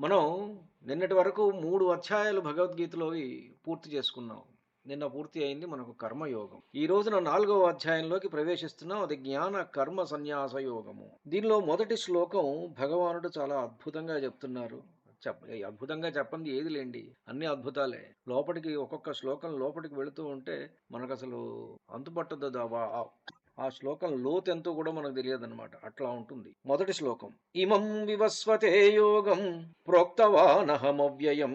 మనం నిన్నటి వరకు మూడు అధ్యాయాలు భగవద్గీతలోవి పూర్తి చేసుకున్నాం. నిన్న పూర్తి అయింది మనకు కర్మయోగం. ఈ రోజున నాలుగవ అధ్యాయంలోకి ప్రవేశిస్తున్నాం. అది జ్ఞాన కర్మ సన్యాస యోగము. దీనిలో మొదటి శ్లోకం భగవానుడు చాలా అద్భుతంగా చెప్తున్నారు. చెప్ప అద్భుతంగా చెప్పండి ఏది లేండి. అన్ని అద్భుతాలే. లోపలికి ఒక్కొక్క శ్లోకం లోపలికి వెళుతూ ఉంటే మనకు అసలు అంతుపట్టదు ఆ- శ్లోకం లోతు ఎంతో కూడా మనకు తెలియదు అనమాట అట్లా ఉంటుంది. మొదటి శ్లోకం. ఇమం వివస్వతే యోగం ప్రోక్తవానహమవ్యయం.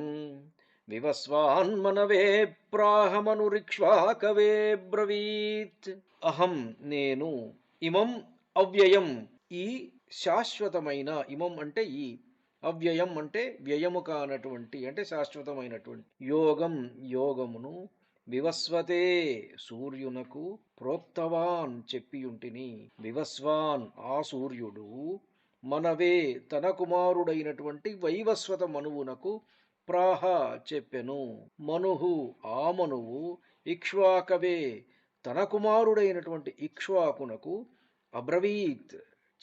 వివస్వాన్మనవే ప్రాహమనురిక్ష్వాకవే బ్రవీత్. అహం నేను ఇమం అవ్యయం. ఈ శాశ్వతమైన ఇమం అంటే ఈ. అవ్యయం అంటే వ్యయము కానటువంటి అంటే శాశ్వతమైనటువంటి. యోగం యోగమును వివస్వతే సూర్యునకు ప్రోక్తవాన్ చెప్పియుంటిని. వివస్వాన్ ఆ సూర్యుడు మనవే తన కుమారుడైనటువంటి వైవస్వత మనువునకు ప్రాహ చెప్పెను. మనుహు ఆ మనువు ఇక్ష్వాకవే తన కుమారుడైనటువంటి ఇక్ష్వాకునకు అబ్రవీత్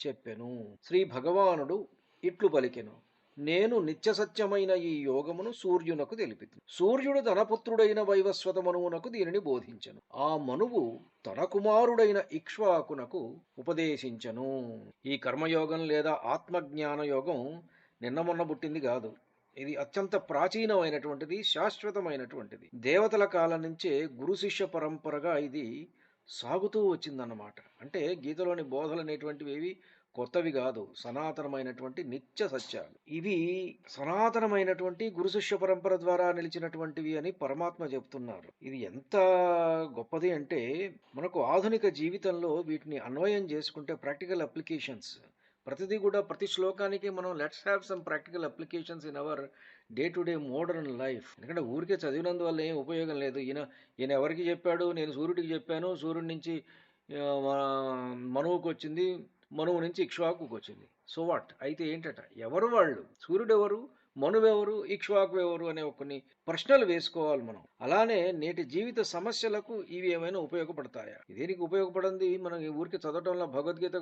చెప్పెను. శ్రీ భగవానుడు ఇట్లు పలికెను. నేను నిత్యసత్యమైన ఈ యోగమును సూర్యునకు తెలిపి సూర్యుడు తన పుత్రుడైన వైవస్వత మనువునకు దీనిని బోధించను. ఆ మనువు తన కుమారుడైన ఇక్ష్వాకునకు ఉపదేశించను. ఈ కర్మయోగం లేదా ఆత్మజ్ఞాన యోగం నిన్న మొన్న పుట్టింది కాదు. ఇది అత్యంత ప్రాచీనమైనటువంటిది శాశ్వతమైనటువంటిది. దేవతల కాలం నుంచే గురు శిష్య పరంపరగా ఇది సాగుతూ వచ్చిందన్నమాట. అంటే గీతలోని బోధలు అనేటువంటివి ఏవి? కొత్తవి కాదు. సనాతనమైనటువంటి నిత్య సత్యాలు. ఇవి సనాతనమైనటువంటి గురు శిష్య పరంపర ద్వారా నిలిచినటువంటివి అని పరమాత్మ చెప్తున్నారు. ఇది ఎంత గొప్పది అంటే మనకు ఆధునిక జీవితంలో వీటిని అన్వయం చేసుకుంటే ప్రాక్టికల్ అప్లికేషన్స్ ప్రతిదీ కూడా ప్రతి శ్లోకానికి మనం let's have some practical applications in our day to day modern life. ఎందుకంటే ఊరికే చదివినందువల్ల ఏం ఉపయోగం లేదు. ఈయన ఈయన ఎవరికి చెప్పాడు? నేను సూర్యుడికి చెప్పాను. సూర్యుడి నుంచి ఆ, మనువుకు వచ్చింది మనువు నుంచి ఇక్ష్వాకుకు వచ్చింది. So what? అయితే ఏంటట? ఎవరు వాళ్ళు? సూర్యుడు ఎవరు మనువెవరు? ఇక్ష్వాకు ఎవరు అనే కొన్ని ప్రశ్నలు వేసుకోవాలి మనం. అలానే నేటి జీవిత సమస్యలకు ఇవి ఏమైనా ఉపయోగపడతాయా? దేనికి ఉపయోగపడింది? మనం ఈ ఊరికి చదవటంలో భగవద్గీత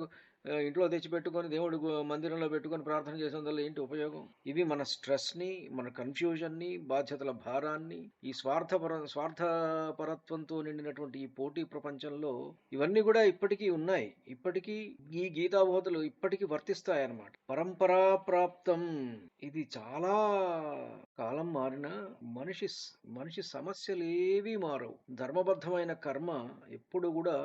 ఇంట్లో తెచ్చిపెట్టుకొని దేవుడు మందిరంలో పెట్టుకొని ప్రార్థన చేసేందువల్ల ఏంటి ఉపయోగం? ఇవి మన స్ట్రెస్ని మన కన్ఫ్యూజన్ని బాధ్యతల భారాన్ని ఈ స్వార్థపర స్వార్థపరత్వంతో నిండినటువంటి ఈ పోటీ ప్రపంచంలో ఇవన్నీ కూడా ఇప్పటికీ ఉన్నాయి. ఇప్పటికీ ఈ గీతాబోధలు ఇప్పటికీ వర్తిస్తాయన్నమాట. పరంపరా ప్రాప్తం ఇది చాలా కాలం మారిన మనిషి మనిషి సమస్యలు ఏవీ మారవు. ధర్మబద్ధమైన కర్మ ఎప్పుడు కూడా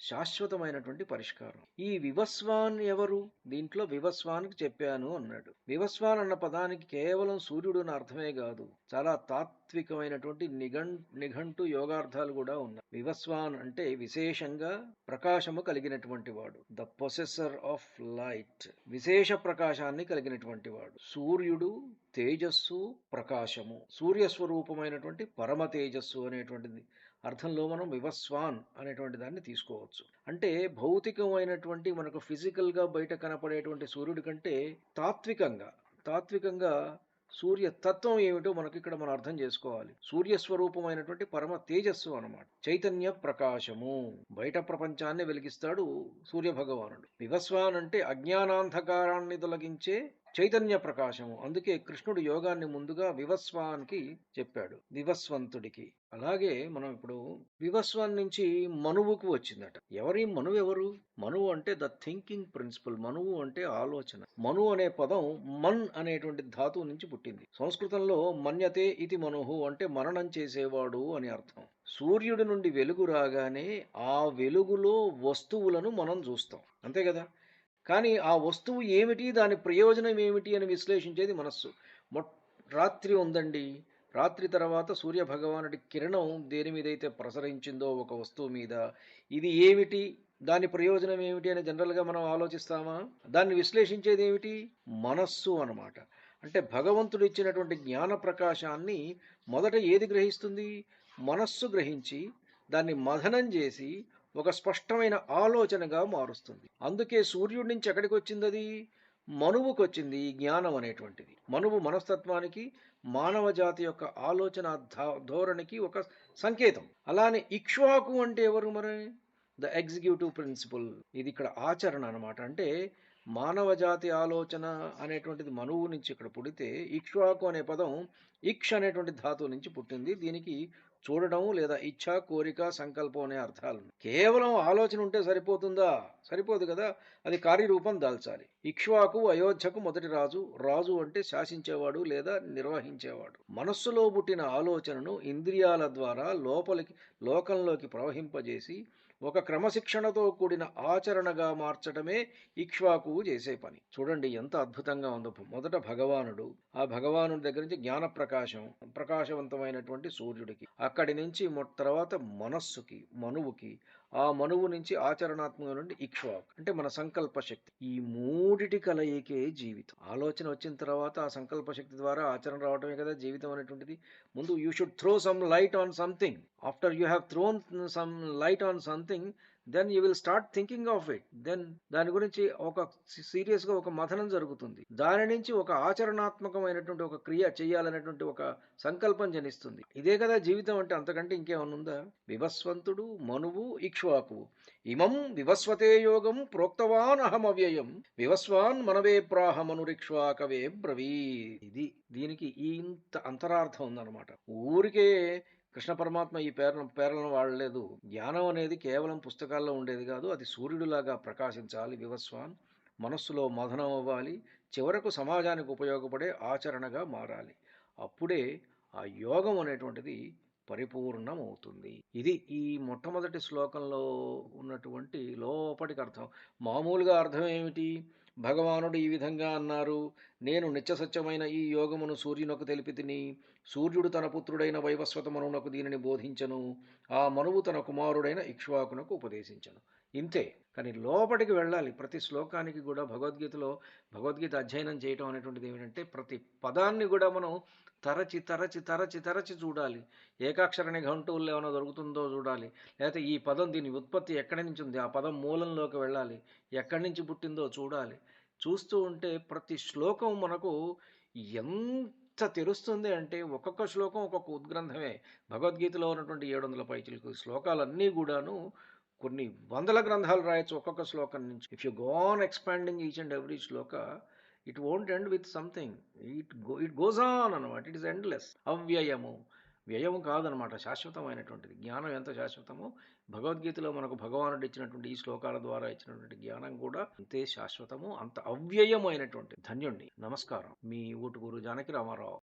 శాశ్వతమైనటువంటి పరిష్కారం. ఈ వివస్వాన్ ఎవరు? దీంట్లో వివస్వానికి చెప్పాను అన్నాడు. వివస్వాన్ అన్న పదానికి కేవలం సూర్యుడు అని అర్థమే కాదు చాలా తాత్వికమైనటువంటి నిఘం నిఘంటు యోగార్థాలు కూడా ఉన్నాయి. వివస్వాన్ అంటే విశేషంగా ప్రకాశము కలిగినటువంటి వాడు. ద పొసెసర్ ఆఫ్ లైట్ విశేష ప్రకాశాన్ని కలిగినటువంటి వాడు. సూర్యుడు తేజస్సు ప్రకాశము. సూర్య స్వరూపమైనటువంటి పరమ తేజస్సు అనేటువంటిది. అర్థంలో మనం వివస్వాన్ అనేటువంటి దాన్ని తీసుకోవచ్చు. అంటే భౌతికమైనటువంటి మనకు ఫిజికల్గా బయట కనపడేటువంటి సూర్యుడి కంటే తాత్వికంగా తాత్వికంగా సూర్య తత్వం ఏమిటో మనకి ఇక్కడ మనం అర్థం చేసుకోవాలి. సూర్య స్వరూపమైనటువంటి పరమ తేజస్సు అనమాట చైతన్య ప్రకాశము. బయట ప్రపంచాన్ని వెలిగిస్తాడు సూర్య భగవానుడు. వివస్వాన్ అంటే అజ్ఞానాంధకారాన్ని తొలగించే చైతన్య ప్రకాశము. అందుకే కృష్ణుడు యోగాన్ని ముందుగా వివస్వానికి చెప్పాడు. వివస్వంతుడికి. అలాగే మనం ఇప్పుడు వివస్వాన్ నుంచి మనువుకు వచ్చిందట. ఎవరి మనువు ఎవరు? మనువు అంటే ద థింకింగ్ ప్రిన్సిపల్. మనువు అంటే ఆలోచన. మను అనే పదం మన్ అనేటువంటి ధాతువు నుంచి పుట్టింది. సంస్కృతంలో మన్యతే ఇది మనుహు అంటే మరణం చేసేవాడు అని అర్థం. సూర్యుడి నుండి వెలుగు రాగానే ఆ వెలుగులో వస్తువులను మనం చూస్తాం. అంతే కదా? కానీ ఆ వస్తువు ఏమిటి దాని ప్రయోజనం ఏమిటి అని విశ్లేషించేది మనస్సు. మొట్ రాత్రి ఉందండి. రాత్రి తర్వాత సూర్య భగవానుడి కిరణం దేని మీద అయితే ప్రసరించిందో ఒక వస్తువు మీద. ఇది ఏమిటి దాని ప్రయోజనం ఏమిటి అని జనరల్గా మనం ఆలోచిస్తామా? దాన్ని విశ్లేషించేది ఏమిటి? మనస్సు అనమాట అంటే భగవంతుడు ఇచ్చినటువంటి జ్ఞాన ప్రకాశాన్ని మొదట ఏది గ్రహిస్తుంది? మనస్సు గ్రహించి దాన్ని మథనం చేసి ఒక స్పష్టమైన ఆలోచనగా మారుస్తుంది. అందుకే సూర్యుడి నుంచి ఎక్కడికి వచ్చింది అది మనువుకు వచ్చింది ఈ జ్ఞానం అనేటువంటిది. మనువు మనస్తత్వానికి మానవ జాతి యొక్క ఆలోచన ధోరణికి ఒక సంకేతం. అలానే ఇక్ష్వాకు అంటే ఎవరు మరి? The executive principal. ఇది ఇక్కడ ఆచరణ అనమాట అంటే మానవ జాతి ఆలోచన అనేటువంటిది మనువు నుంచి ఇక్కడ పుడితే ఇక్ష్వాకు అనే పదం ఇక్ష్ అనేటువంటి ధాతువు నుంచి పుట్టింది. దీనికి చూడడం లేదా ఇచ్ఛ కోరిక సంకల్పం అనే అర్థాలు కేవలం ఆలోచన ఉంటే సరిపోతుందా? సరిపోదు కదా. అది కార్యరూపం దాల్చాలి. ఇక్ష్వాకు అయోధ్యకు మొదటి రాజు. రాజు అంటే శాసించేవాడు లేదా నిర్వహించేవాడు. మనస్సులో పుట్టిన ఆలోచనను ఇంద్రియాల ద్వారా లోపలికి లోకంలోకి ప్రవహింపజేసి ఒక క్రమశిక్షణతో కూడిన ఆచరణగా మార్చడమే ఇక్ష్వాకు చేసే పని. చూడండి ఎంత అద్భుతంగా ఉందో. మొదట భగవానుడు. ఆ భగవానుడి దగ్గర నుంచి జ్ఞాన ప్రకాశం ప్రకాశవంతమైనటువంటి సూర్యుడికి అక్కడి నుంచి తర్వాత మనస్సుకి మనువుకి ఆ మనువు నుంచి ఆచరణాత్మక నుండి అంటే మన సంకల్ప శక్తి. ఈ మూడిటి కలయికే జీవితం. ఆలోచన వచ్చిన తర్వాత ఆ సంకల్ప శక్తి ద్వారా ఆచరణ రావటమే కదా జీవితం అనేటువంటిది. ముందు you should throw some light on something after you have thrown some light on something then you will start thinking of it then దాని గురించి ఒక సీరియస్గా ఒక మథనం జరుగుతుంది. దాని నుంచి ఒక ఆచరణాత్మకమైనటువంటి ఒక క్రియ చేయాలనేటువంటి ఒక సంకల్పం జనిస్తుంది. ఇదే కదా జీవితం అంటే అంతకంటే ఇంకేమన్నా ఉందా? వివస్వంతుడు మనువు ఇక్ష్వాకు ఇమం వివస్వతే యోగం ప్రోక్తవాన్ అహం వివస్వాన్ మనవే ప్రాహమనురిక్ష్వాకవే బ్రవీ ఇది దీనికి ఇంత అంతరార్థం ఉందన్నమాట. ఊరికే కృష్ణ పరమాత్మ ఈ పేర పేర్లను వాడలేదు. జ్ఞానం అనేది కేవలం పుస్తకాల్లో ఉండేది కాదు. అది సూర్యుడిలాగా ప్రకాశించాలి. వివస్వాన్ మనస్సులో మదనం అవ్వాలి. చివరకు సమాజానికి ఉపయోగపడే ఆచరణగా మారాలి. అప్పుడే ఆ యోగం అనేటువంటిది పరిపూర్ణమవుతుంది. ఇది ఈ మొట్టమొదటి శ్లోకంలో ఉన్నటువంటి లోపటికి అర్థం. మామూలుగా అర్థం ఏమిటి? భగవానుడు ఈ విధంగా అన్నారు నేను నిత్యసత్యమైన ఈ యోగమును సూర్యునకు తెలిపి తిని సూర్యుడు తన పుత్రుడైన వైవస్వత మనువునకు దీనిని బోధించను ఆ మనువు తన కుమారుడైన ఇక్ష్వాకునకు ఉపదేశించను. ఇంతే. కానీ లోపలికి వెళ్ళాలి. ప్రతి శ్లోకానికి కూడా భగవద్గీతలో భగవద్గీత అధ్యయనం చేయటం అనేటువంటిది ఏమిటంటే ప్రతి పదాన్ని కూడా మనం తరచి తరచి తరచి తరచి చూడాలి. ఏకాక్షరని గంటూల్లో ఏమైనా దొరుకుతుందో చూడాలి. లేకపోతే ఈ పదం దీని ఉత్పత్తి ఎక్కడి నుంచి ఉంది? ఆ పదం మూలంలోకి వెళ్ళాలి. ఎక్కడి నుంచి పుట్టిందో చూడాలి. చూస్తూ ఉంటే ప్రతి శ్లోకం మనకు ఎంత తెలుస్తుంది అంటే ఒక్కొక్క శ్లోకం ఒక్కొక్క ఉద్గ్రంథమే. భగవద్గీతలో ఉన్నటువంటి ఏడు వందల పైచిలకు శ్లోకాలన్నీ కూడాను కొన్ని వందల గ్రంథాలు రాయొచ్చు ఒక్కొక్క శ్లోకం నుంచి. If you go on expanding each and every shloka it won't end with something it go it goes on అనమాట ఇట్ ఇస్ ఎండ్లెస్ అవ్యయము. వ్యయం కాదనమాట శాశ్వతమైనటువంటిది. జ్ఞానం ఎంత శాశ్వతమో భగవద్గీతలో మనకు భగవానుడు ఇచ్చినటువంటి ఈ శ్లోకాల ద్వారా ఇచ్చినటువంటి జ్ఞానం కూడా అంతే శాశ్వతము అంత అవ్యయమైనటువంటి. ధన్యుణ్ణి. నమస్కారం. మీ ఊటుకూరు జానకి రామారావు.